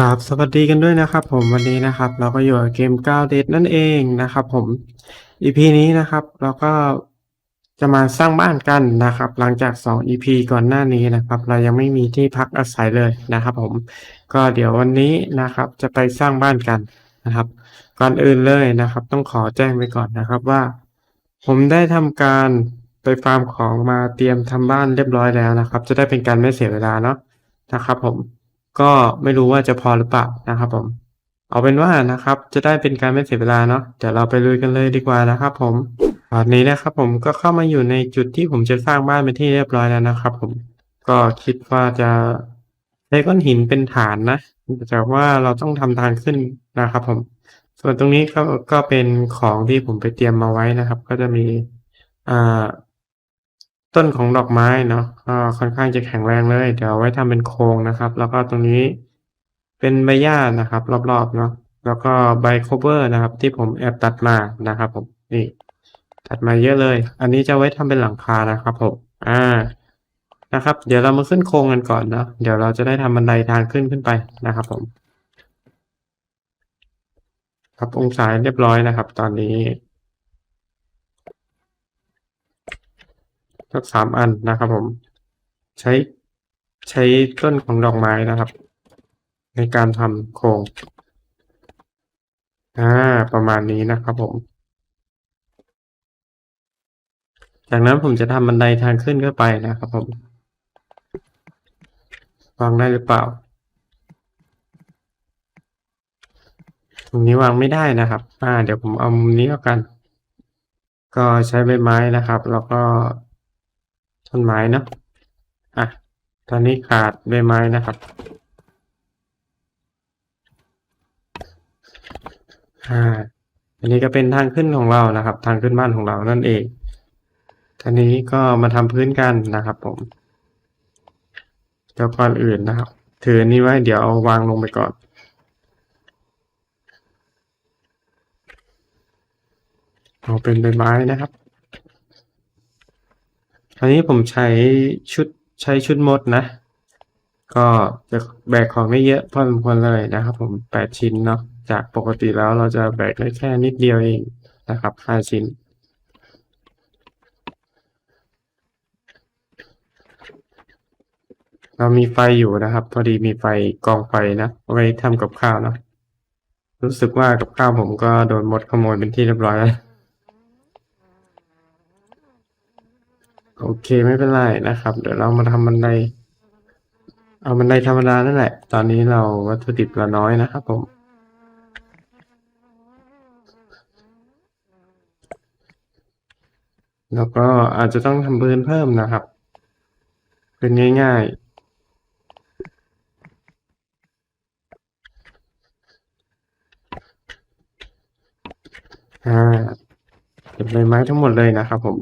ครับสวัสดีกันด้วยนะครับผมวันนี้นะครับ เราก็อยู่กับเกม9 Days นั่นเองนะครับผม EP นี้นะครับเราก็จะมาสร้างบ้านกันนะครับ หลังจาก 2 EP ก่อนหน้านี้นะครับ เรายังไม่มีที่พักอาศัยเลยนะครับผมก็เดี๋ยววันนี้นะครับ จะไปสร้างบ้านกันนะครับ ก่อนอื่นเลยนะครับ ต้องขอแจ้งไว้ก่อนนะครับว่า ผมได้ทำการไปฟาร์มของมาเตรียมทำบ้านเรียบร้อยแล้วนะครับ จะได้เป็นการไม่เสียเวลาเนาะนะครับ ผม ก็ไม่รู้ว่าจะพอหรือเปล่านะครับผม เอาเป็นว่านะครับ จะได้เป็นการไม่เสียเวลาเนาะเดี๋ยวเราไปลุยกันเลยดีกว่านะครับผมตอนนี้นะครับผมก็เข้ามาอยู่ในจุดที่ผมจะสร้างบ้านเป็นที่เรียบร้อยแล้วนะครับ ผมก็คิดว่าจะใช้ก้อนหินเป็นฐานนะแต่ว่าเราต้องทำทางขึ้นนะครับ ผม ส่วนตรงนี้ก็ก็เป็นของที่ผมไปเตรียมมาไว้นะครับ ก็จะมีอ่า ต้นของดอกไม้เนาะก็ค่อนข้างจะแข็งแรงเลย เดี๋ยวไว้ทำเป็นโครงนะครับ แล้วก็ตรงนี้เป็นใบหญ้านะครับ รอบๆเนาะแล้วก็ใบโคเวอร์นะครับ ที่ผมแอบตัดมานะครับ ผมนี่ตัดมาเยอะเลย อันนี้จะไว้ทำเป็นหลังคานะครับผมอ่านะครับ เดี๋ยวเรามาขึ้นโครงกันก่อนเนาะเดี๋ยวเราจะได้ทำบันไดทางขึ้นขึ้นไปนะครับผมครับองศาเรียบร้อยนะครับ ตอนนี้ สักสามอันนะครับ ผม ใช้ใช้ต้นของดอกไม้นะครับ ในการทำโครงอ่าประมาณนี้นะครับผม จากนั้นผมจะทำบันไดทางขึ้นขึ้นไปนะครับผมวางได้หรือเปล่า ตรงนี้วางไม่ได้นะครับ อ่า เดี๋ยวผมเอามุมนี้แล้วกัน ก็ใช้ใบไม้นะครับ แล้วก็ ต้นไม้เนาะอะตอนนี้ขาดใบไม้นะครับอ่าอันนี้ก็เป็นทางขึ้นของเรานะครับ ทางขึ้นบ้านของเรานั่นเองทีนี้ก็มาทำพื้นกันนะครับ ผมเดี๋ยวก่อนอื่นนะครับ ถือนนี้ไว้เดี๋ยวเอาวางลงไปก่อนเอาเป็นใบไม้นะครับ อันนี้ผมใช้ชุดใช้ชุดมดนะ ก็จะแบกของได้เยอะพอสมควรเลยนะครับผมแปดชิ้นเนาะจากปกติแล้วเราจะแบกได้แค่นิดเดียวเองนะครับห้าชิ้นเรามีไฟอยู่นะครับ พอดีมีไฟกองไฟนะไว้ทำกับข้าวเนาะรู้สึกว่ากับข้าวผมก็โดนมดขโมยเป็นที่เรียบร้อยแล้ว โอเคไม่เป็นไรนะครับ เดี๋ยวเรามาทำบันได เอาบันไดธรรมดานั่นแหละ ตอนนี้เราวัตถุดิบเราน้อยนะครับผม แล้วก็อาจจะต้องทำพื้นเพิ่มนะครับ เป็นง่าย ๆอ่าเก็บใบไม้ทั้งหมดเลยนะครับผม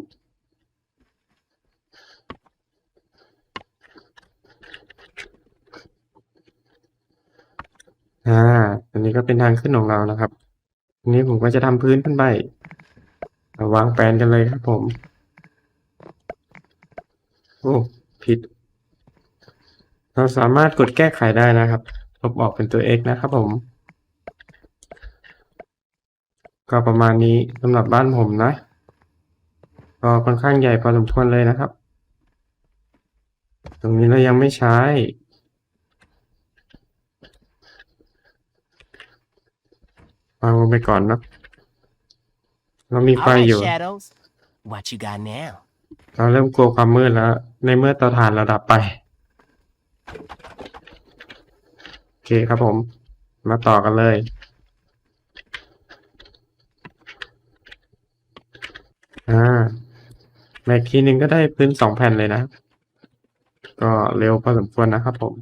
อ่า อันนี้ก็เป็นทางขึ้นของเรานะครับอันนี้ผมก็จะทำพื้นขึ้นไปาวางแปลนกันเลยครับผม โอ้ผิด เราสามารถกดแก้ไขได้นะครับลบออกเป็นตัว x นะครับผม ก็ประมาณนี้สำหรับบ้านผมนะ ก็ค่อนข้างใหญ่พอสมควรเลยนะครับ ตรงนี้เรายังไม่ใช้ วางลงไปก่อนเนอะเรามีไฟ All อยู่ right, Shadows. What you got now? เราเริ่มกลัวความมืดแล้ว ในเมื่อเตาถ่านเราดับไป โอเคครับผม มาต่อกันเลย อ่าแม็กทีหนึ่งก็ได้พื้นสองแผ่นเลยนะ ก็เร็วพอสมควรนะครับผม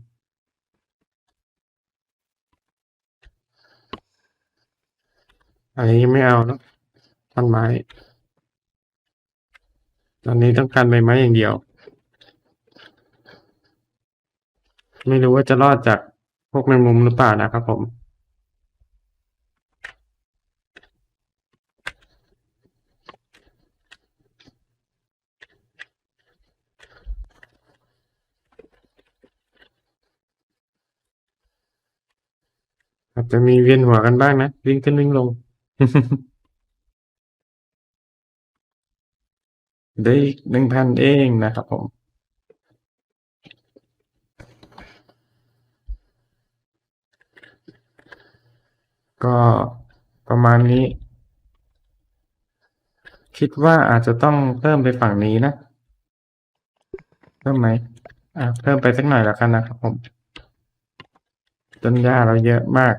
อันนี้ไม่เอาเนะต้นไม้ ตอนนี้ต้องการใบไม้อย่างเดียว ไม่รู้ว่าจะรอดจากพวกแมงมุมหรือเปล่านะครับผมอาจจะมีเวียนหัวกันบ้างนะ วิ่งขึ้นวิ่งลง ได้หนึ่งพันเองนะครับผม ก็ประมาณนี้ คิดว่าอาจจะต้องเพิ่มไปฝั่งนี้นะ เพิ่มไหมอ่าเพิ่มไปสักหน่อยแล้วกันนะครับผม ต้นหญ้าเราเยอะมาก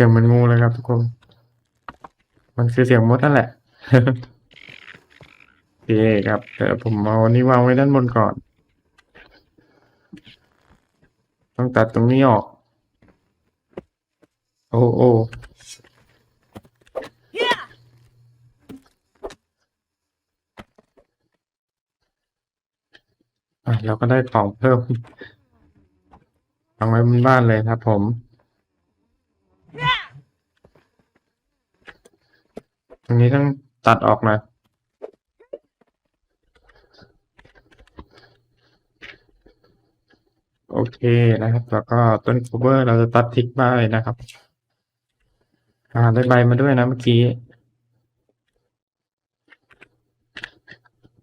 สียงเหมันงูเลยครับทุกคน มันคือเสียงมดนั่นแหละโอเคครับเดี๋ยวผมเอานี้วางไว้ด้านบนก่อน ต้องตัดตรงนี้ออก โอ้โอ้เราก็ได้ของเพิ่มวางไว้บนบ้านเลยครับผม ตรงนี้ต้องตัดออกหนะโอเคนะครับ แล้วก็ต้นคูเวอร์เราจะตัดทิ้งไปนะครับ อ่าได้ใบมาด้วยนะเมื่อกี้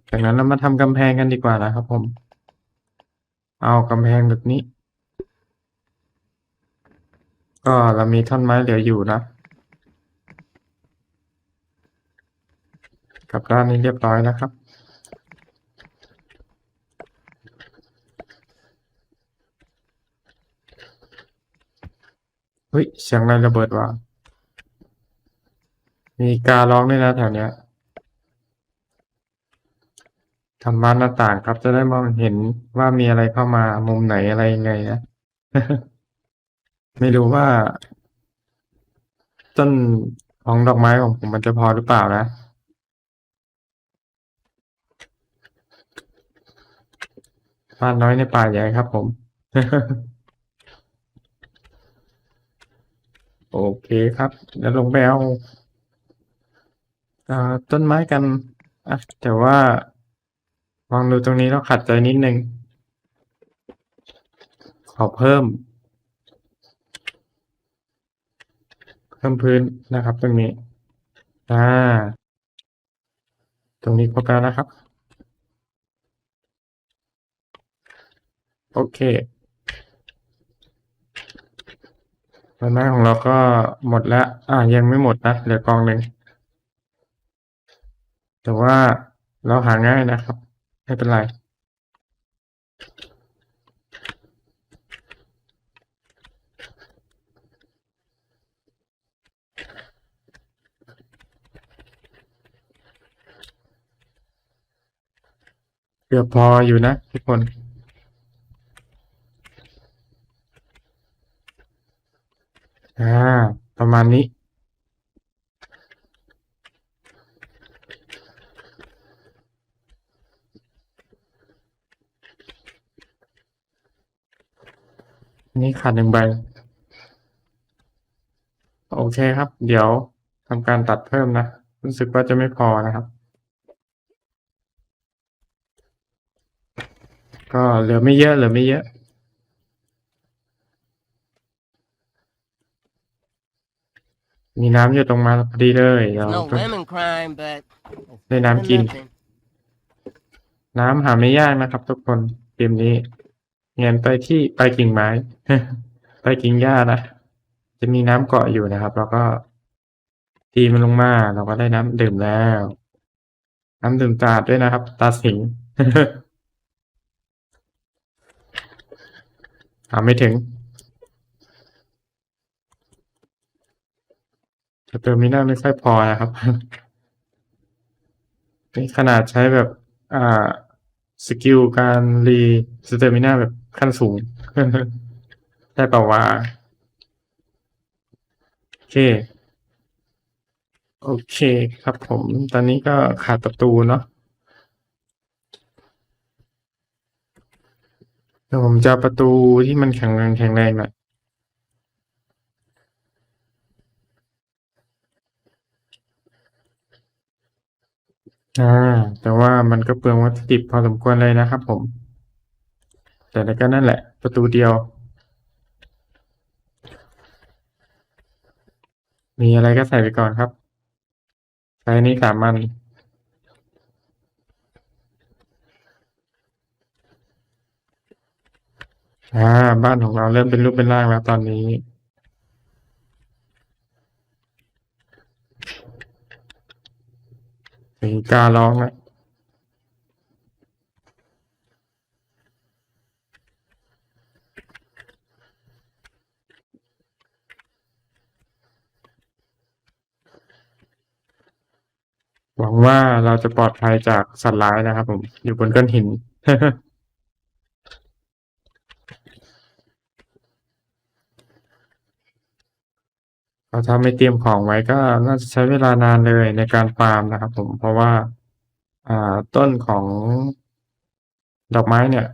จากนั้นเรามาทำกำแพงกันดีกว่านะครับผม เอากำแพงแบบนี้ ก็เรามีท่อนไม้เหลืออยู่นะ กับด้านนี้เรียบร้อยแล้วครับ เฮ้ย เสียงอะไรระเบิดวะมีการร้องด้วยนะแถวเนี้ยทำบ้านหน้าต่างครับจะได้มองเห็นว่ามีอะไรเข้ามามุมไหนอะไรยังไงนะไม่รู้ว่า ต้นของดอกไม้ของผมมันจะพอหรือเปล่านะ บ้านน้อยในป่าใหญ่ครับผม โอเคครับ เดี๋ยวลงไปเอาต้นไม้กันอะแต่ว่าลองดูตรงนี้เราขัดใจนิดนึง ขอเพิ่ม เพิ่มพื้นนะครับตรงนี้ อ่า ตรงนี้ครบแล้วนะครับ โอเคใบไม้ของเราก็หมดแล้ว อ่ายังไม่หมดนะ เหลือกองหนึ่ง แต่ว่าเราหาง่ายนะครับ ไม่เป็นไร เกือบพออยู่นะทุกคน อ่า ประมานี้ นี่ขาดหนึ่งใบ โอเคครับ เดี๋ยวทำการตัดเพิ่มนะ รู้สึกว่าจะไม่พอนะครับ ก็เหลือไม่เยอะเหลือไม่เยอะ มีน้ำอยู่ตรงมาพอดีเลยเดี๋ยว No lemon crime, but ได้น้ำกิน nothing. น้ำหาไม่ยากนะครับ ทุกคนเกมนี้เงียนไปที่ไปกิ่งไม้ ไปกิ่งหญ้านะจะมีน้ำเกาะอยู่นะครับ แล้วก็ตีมันลงมาเราก็ได้น้ำดื่มแล้ว น้ำดื่มตราดด้วยนะครับ ตาสิง หาไม่ถึง แต่เติมมิน่าไม่ค่อยพอนะครับนี่ขนาดใช้แบบ อ่า สกิลการรีสเตอร์มิน่าแบบขั้นสูงได้เปล่าวะโอเค โอเคครับผม ตอนนี้ก็ขาดประตูเนาะเดี๋ยวผมจะเอประตูที่มันแข็งแรงแข็งแรงหน่อย อ่า แต่ว่ามันก็เปลืองวัตถุดิบพอสมควรเลยนะครับผม แต่ก็นั่นแหละ ประตูเดียว มีอะไรก็ใส่ไปก่อนครับใช้นี่สามัญอ่า บ้านของเราเริ่มเป็นรูปเป็นร่างแล้วตอนนี้ ถึงการ้องอะหวังว่าเราจะปลอดภัยจากสัตว์ร้ายนะครับผม อยู่บนก้อนหิน เรา ถ้าไม่เตรียมของไว้ก็น่าจะใช้เวลานานเลยในการฟาร์มนะครับ ผมเพราะว่า อ่าต้นของดอกไม้เนี่ย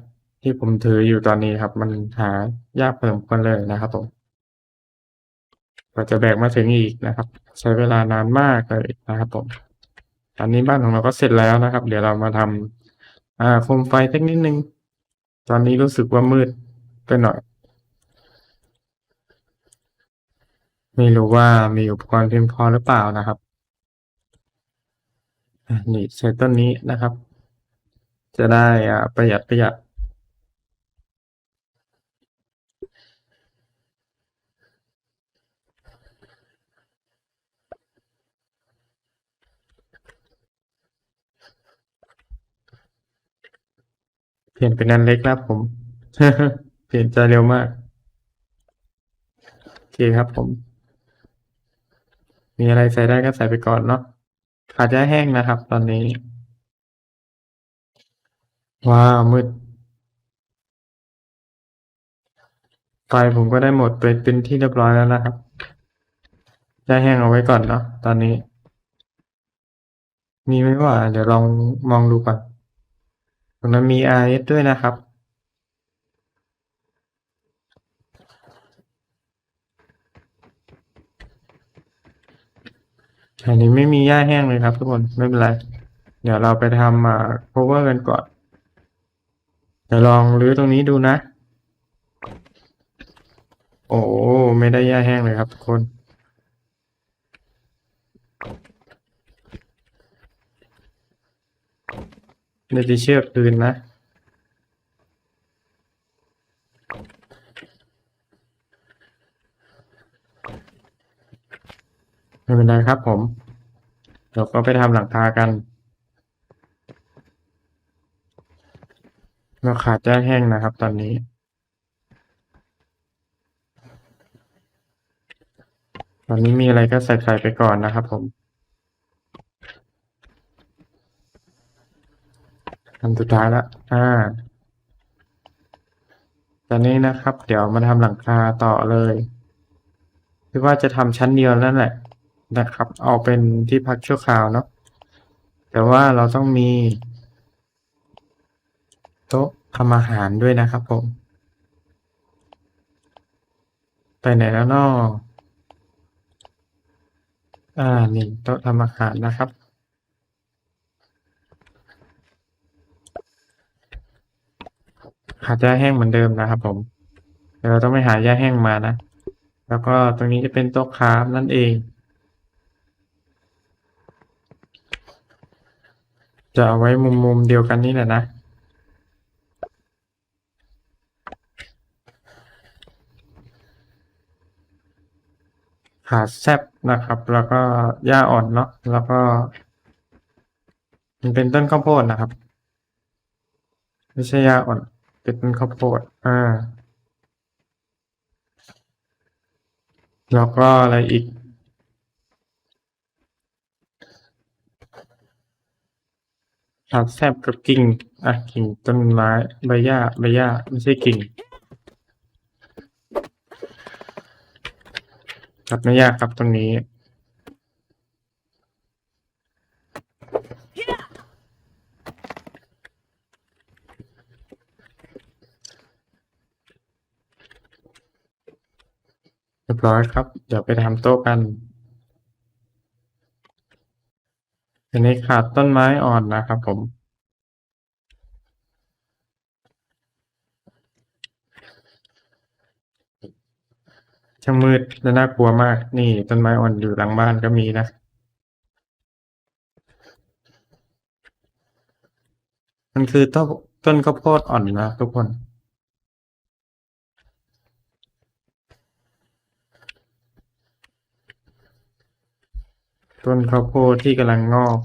ที่ผมถืออยู่ตอนนี้ครับ มันหายากเพอสมควรเลยนะครับผมกว่าจะแบกมาถึงอีกนะครับ ใช้เวลานานมากเลยนะครับผมอันนี้บ้านของเราก็เสร็จแล้วนะครับ เดี๋ยวเรามาทำอ่าโคมไฟสักนิดนึง ตอนนี้รู้สึกว่ามืดไปหน่อย ไม่รู้ว่ามีอุปกรณ์เพียงพอหรือเปล่านะครับนี่ใช้ต้นนี้นะครับ จะได้ประหยัดประหยัด เปลี่ยนเป็นอันเล็กแล้วผม เปลี่ยนใจเร็วมาก โอเคครับผม มีอะไรใส่ได้ก็ใส่ไปก่อนเนาะขาดหญ้าแห้งนะครับ ตอนนี้ ว้าวมืดไฟผมก็ได้หมดไปเป็นที่เรียบร้อยแล้วนะครับหญ้าแห้งเอาไว้ก่อนเนาะตอนนี้ มีไหมว่า เดี๋ยวลองมองดูก่อนตรงนั้นมี RS ด้วยนะครับ อันนี้ไม่มีหญ้าแห้งเลยครับทุกคนไม่เป็นไร เดี๋ยวเราไปทำอ่า cover กันก่อนเดี๋ยวลองรื้อตรงนี้ดูนะ โอ้ไม่ได้หญ้าแห้งเลยครับทุกคนเดี๋ยวจะเชือกคืนนะ ไม่เป็นไรครับผมเดี๋ยวก็ไปทำหลังคากันเราขาดแจ้งแห้งนะครับตอนนี้ ตอนนี้มีอะไรก็ใส่ใส่ไปก่อนนะครับผมทำสุดท้ายละอ่าตอนนี้นะครับ เดี๋ยวมาทำหลังคาต่อเลยคือว่าจะทำชั้นเดียวนั่นแหละ นะครับ เอาเป็นที่พักชั่วคราวเนาะแต่ว่าเราต้องมี โต๊ะทำอาหารด้วยนะครับผม ไปไหนแล้วนาะอ่านี่โต๊ะทำอาหารนะครับ หาหญ้าแห้งเหมือนเดิมนะครับผมเดี๋ยวเราต้องไปหาหญ้าแห้งมานะ แล้วก็ตรงนี้จะเป็นโต๊ะคราฟนั่นเอง จะเอาไว้มุมมุมเดียวกันนี่แหละนะ ขาแซบนะครับ แล้วก็หญ้าอ่อนเนาะแล้วก็ มันเป็นต้นข้าวโพดนะครับ ไม่ใช่หญ้าอ่อน เป็นต้นข้าวโพดอ่าแล้วก็อะไรอีก ขาแซบกับกิ่งอะกิ่งต้นไม้ใบหญ้าใบหญ้าไม่ใช่กิ่งครับไม่ยากครับตรงนี้เรียบร้อยครับ เดี๋ยวไปทำโต๊ะกัน อันนี้ขาดต้นไม้อ่อนนะครับผม ช่างมืดและน่ากลัวมาก นี่ต้นไม้อ่อนอยู่หลังบ้านก็มีนะ มันคือต้นต้นข้าวโพดอ่อนนะทุกคน ต้นข้าวโพดที่กำลังงอก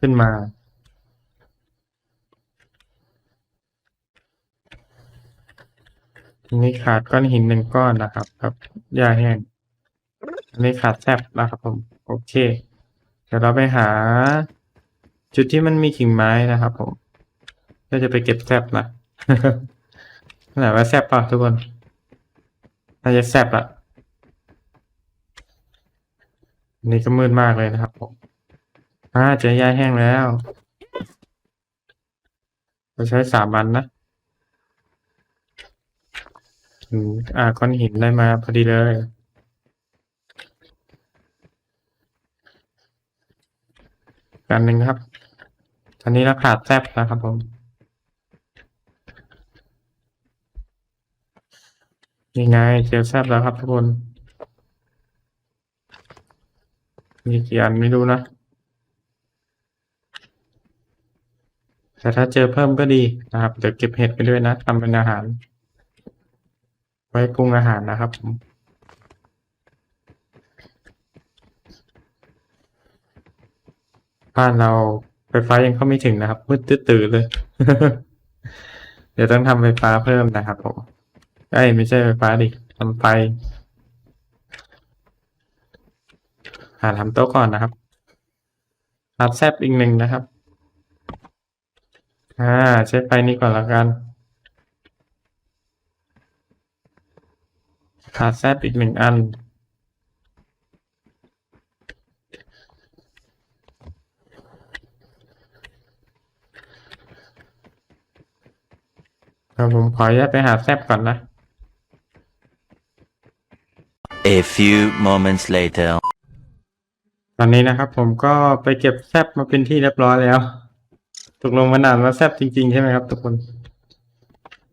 ขึ้นมาทีนี้ขาดก้อนหินหนึ่งก้อนนะครับครับหญ้าแห้ง อันนี้ขาดแซบนะครับผม โอเค เดี๋ยวเราไปหา จุดที่มันมีกิ่งไม้นะครับผมก็จะไปเก็บแซบนะไหนว่าแซบป่ะทุกคนน่าจะแซบละอั นี่ก็มืดมากเลยนะครับผมอ่าเจอหญ้าแห้งแล้วเราใช้สามอันนะอ่าก้อนหินได้มาพอดีเลยกันหนึ่งครับ ตอนนี้เราขาดแซบนะครับผมนี่ไงเจอแซบแล้วครับทุกคน มีกี่อันไม่รู้นะ แต่ถ้าเจอเพิ่มก็ดีนะครับเดี๋ยวเก็บเห็ดไปด้วยนะทำเป็นอาหาร ไว้ปรุงอาหารนะครับผมบ้านเราไฟฟ้ายังเข้าไม่ถึงนะครับมืดตื้อเลย เดี๋ยวต้องทำไฟฟ้าเพิ่มนะครับผมเอ้ไม่ใช่ไฟฟ้าดิทำไฟ หาทำโต๊ะก่อนนะครับรับแซบอีกหนึ่งนะครับ อ่าใช้ไฟนี้ก่อนแล้วกันขาดแซบอีกหนึ่งอัน ครับผมขออนุญาตไปหาแซบก่อนนะ A few moments later. ตอนนี้นะครับ ผมก็ไปเก็บแซบมาเป็นที่เรียบร้อยแล้วตกลงมานานว่าแซบจริง ๆ ใช่ไหมครับ ทุกคน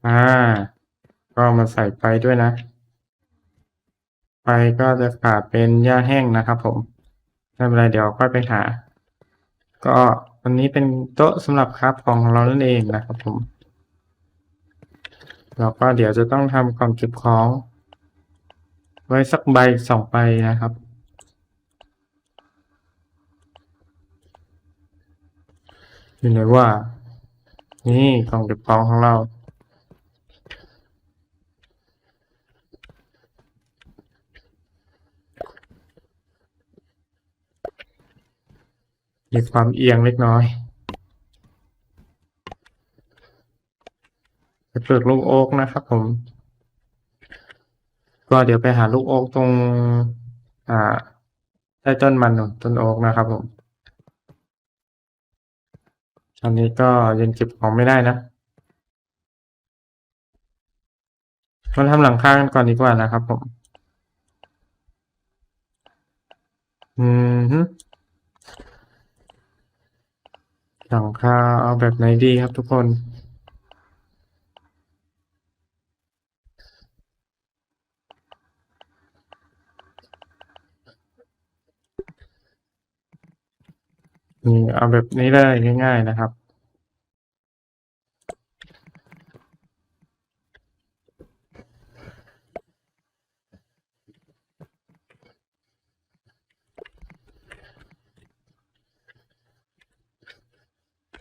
อ่า ก็มาใส่ไฟด้วยนะไฟก็จะขาดเป็นหญ้าแห้งนะครับ ผมไม่เป็นไรเดี๋ยวค่อยไปหา ก็วันนี้เป็นโต๊ะสำหรับครับของเรานั่นเองนะครับ ผมแล้วก็เดี๋ยวจะต้องทำกล่องเก็บของ ไว้สักใบสองใบนะครับ อยู่ไหนว่า นี่กล่องเก็บของของเรา มีความเอียงเล็กน้อยไปเปลือกลูกโอ๊กนะครับผม ก็เดี๋ยวไปหาลูกโอ๊กตรง อ่าใต้ต้นมันนู่นต้นโอ๊กนะครับผม ตอนนี้ก็ยังเก็บของไม่ได้นะมาทำหลังคากันก่อนดีกว่านะครับผม อืมหลังคาเอาแบบไหนดีครับทุกคน นี่เอาแบบนี้เลยง่าย ๆนะครับ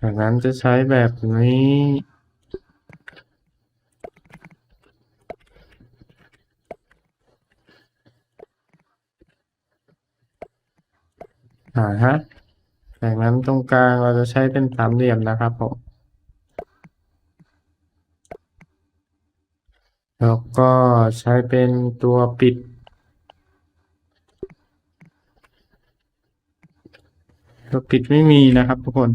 จากนั้นจะใช้แบบนี้อ่าฮะ จากนั้นตรงกลางเราจะใช้เป็นสามเหลี่ยมนะครับผม แล้วก็ใช้เป็นตัวปิด ตัวปิดไม่มีนะครับทุกคน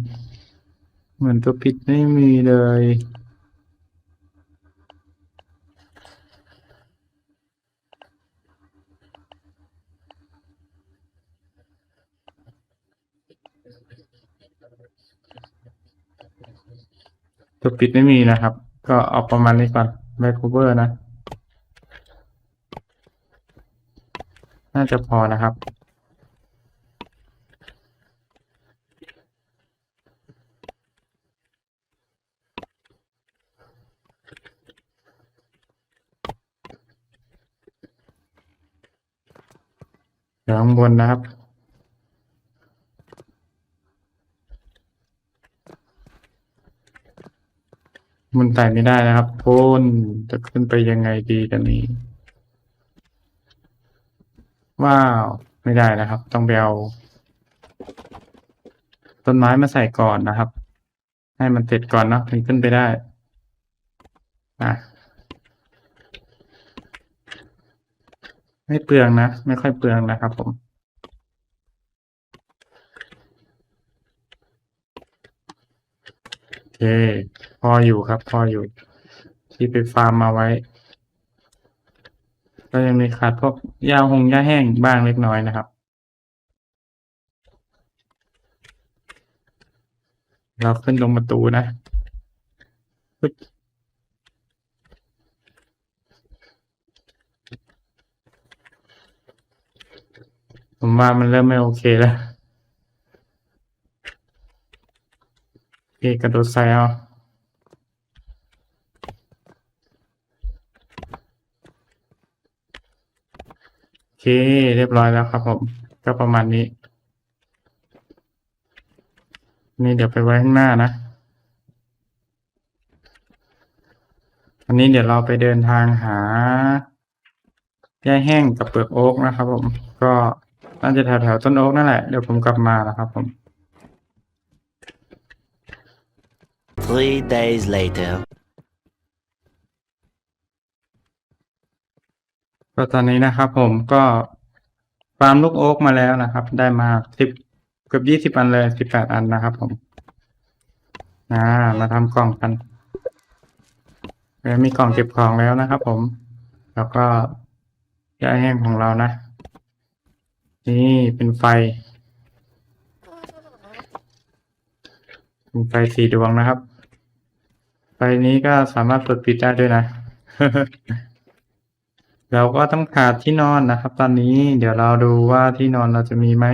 เหมือนตัวปิดไม่มีเลย ตัวปิดไม่มีนะครับ ก็เอาประมาณนี้ก่อนแบ็คคูเวอร์นะ น่าจะพอนะครับยวข้างบนนะครับ มันไต่ไม่ได้นะครับโพ้นจะขึ้นไปยังไงดีกันนี้ว้าวไม่ได้นะครับ ต้องไปเอาต้นไม้มาใส่ก่อนนะครับ ให้มันเสร็จก่อนเนาะถึงขึ้นไปได้อะไม่เปลืองนะ ไม่ค่อยเปลืองนะครับผม โอเค พออยู่ครับ พออยู่ ที่ไปฟาร์มมาไว้ ก็ยังมีขาดพวกหญ้าหงหญ้าแห้งบ้างเล็กน้อยนะครับ เราขึ้นลงประตูนะผมว่ามันเริ่มไม่โอเคแล้วโอเคกระโดดใส่เอาโอเคเรียบร้อยแล้วครับผม ก็ประมาณนี้ นี่เดี๋ยวไปไว้ข้างหน้านะ อันนี้เดี๋ยวเราไปเดินทางหาหญ้าแห้งกับเปลือกโอ๊กนะครับผม ก็น่าจะแถวแถวๆต้นโอ๊กนั่นแหละ เดี๋ยวผมกลับมานะครับผม Three days later. ก็ตอนนี้นะครับผมก็ฟาร์มลูกโอ๊กมาแล้วนะครับ ได้มาสิบเกือบยี่สิบอันเลยสิบแปดอันนะครับผมอ่ามาทำกล่องกันแล้วมีกล่องเก็บของแล้วนะครับผม แล้วก็ยาแห้งของเรานะ นี่เป็นไฟ เป็นไฟสีดวงนะครับ นี้ก็สามารถเปิดปิดได้ด้วยนะ เราก็ต้องขาดที่นอนนะครับ ตอนนี้เดี๋ยวเราดูว่าที่นอนเราจะมีไหม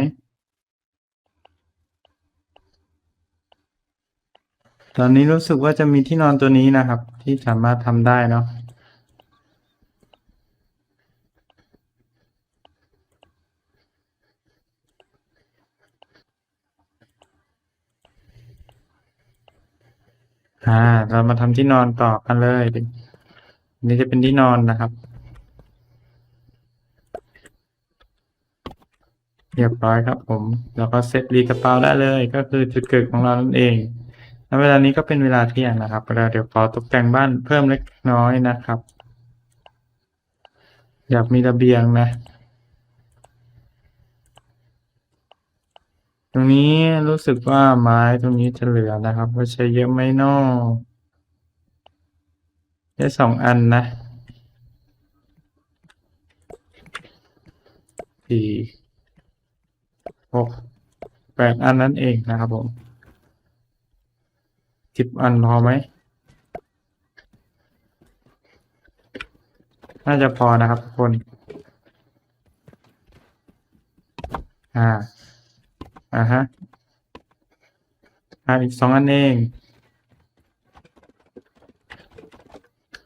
ตอนนี้รู้สึกว่าจะมีที่นอนตัวนี้นะครับ ที่สามารถทำได้เนาะ อ่า เรามาทำที่นอนต่อกันเลยนนี้จะเป็นที่นอนนะครับ เรียบร้อยครับ ผม แล้วก็เซตรีกระเป๋าได้เลย ก็คือจุดเกิดของเรานั่นเองแล้วเวลานี้ก็เป็นเวลาเที่ยงนะครับแล้วเดี๋ยวขอตกแต่งบ้านเพิ่มเล็กน้อยนะครับ อยากมีระเบียงนะ ตรงนี้รู้สึกว่าไม้ตรงนี้จะเหลือนะครับว่าใช้เยอะไหมนอได้สองอันนะสี่หกแปดอันนั่นเองนะครับผมสิบอันพอไหมน่าจะพอนะครับทุกคน อ่า อ่าฮะอ่าอีกสองอันเอง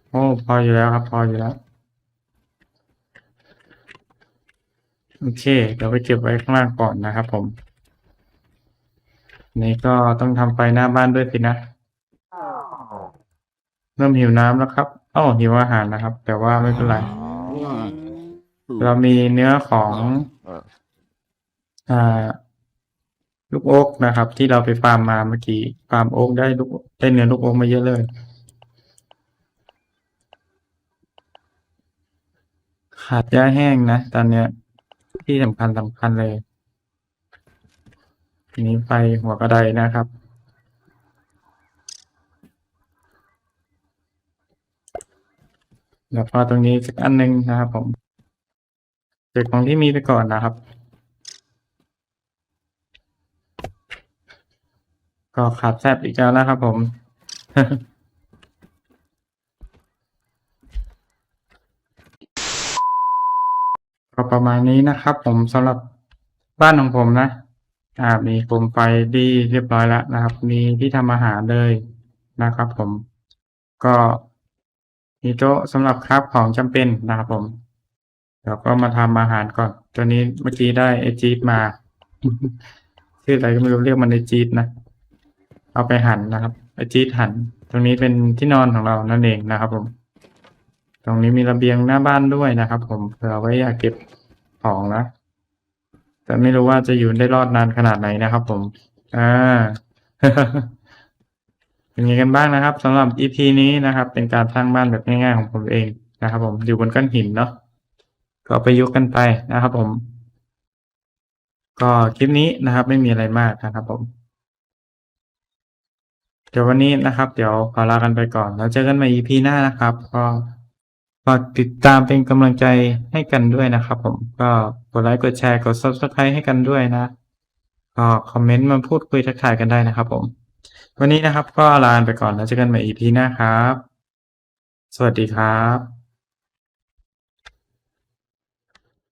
โอ้ พออยู่แล้วครับ พออยู่แล้ว โอเค เดี๋ยวไปเก็บไว้ข้างล่างก่อนนะครับผม นี่ก็ต้องทำไฟหน้าบ้านด้วยสินะ เริ่มหิวน้ำแล้วครับอ้อหิวอาหารนะครับ แต่ว่าไม่เป็นไร เรามีเนื้อของ อ่า ลูกโอ๊กนะครับ ที่เราไปฟาร์มมาเมื่อกี้ฟาร์มโอ๊กได้ลูกได้เนื้อลูกโอ๊กมาเยอะเลยขาดหญ้าแห้งนะตอนเนี้ย ที่สำคัญสำคัญเลย ทีนี้ไฟหัวกระไดนะครับ แล้วก็ตรงนี้สักอันหนึงนะครับผมเก็บของที่มีไปก่อนนะครับ ก็ขับแซบอีกแล้วนะครับผม ก็ประมาณนี้นะครับผมสำหรับบ้านของผมนะ อ่า มีโคมไฟดีเรียบร้อยแล้วนะครับ มีที่ทำอาหารเลยนะครับผม ก็มีโต๊ะสำหรับครับของจำเป็นนะครับผมเดี๋ยวก็มาทำอาหารก่อน ตัวนี้เมื่อกี้ได้ไอจีดมา ชื่ออะไรก็ไม่รู้เรียกมันไอจีดนะ เอาไปหั่นนะครับไอจีดหั่นตรงนี้เป็นที่นอนของเรานั่นเองนะครับ ผม ตรงนี้มีระเบียงหน้าบ้านด้วยนะครับ ผมเผื่อไว้อยากเก็บของนะแต่ไม่รู้ว่าจะอยู่ได้รอดนานขนาดไหนนะครับ ผม อ่าเป็นไงกันบ้างนะครับสำหรับ EP นี้นะครับ เป็นการสร้างบ้านแบบง่ายๆของผมเองนะครับ ผมอยู่บนก้อนหินเนาะก็ไปยุกกันไปนะครับ ผม ก็คลิปนี้นะครับ ไม่มีอะไรมากนะครับ ผม เดี๋ยววันนี้นะครับ เดี๋ยวขอลากันไปก่อน แล้วเจอกันใหม่ EP หน้านะครับ ก็ฝากติดตามเป็นกำลังใจให้กันด้วยนะครับ ผมก็กดไลค์กดแชร์กด Subscribe ให้กันด้วยนะก็คอมเมนต์มาพูดคุยทักทายกันได้นะครับ ผม วันนี้นะครับ ก็ลาไปก่อนแล้วเจอกันใหม่ EP หน้าครับ สวัสดีครับ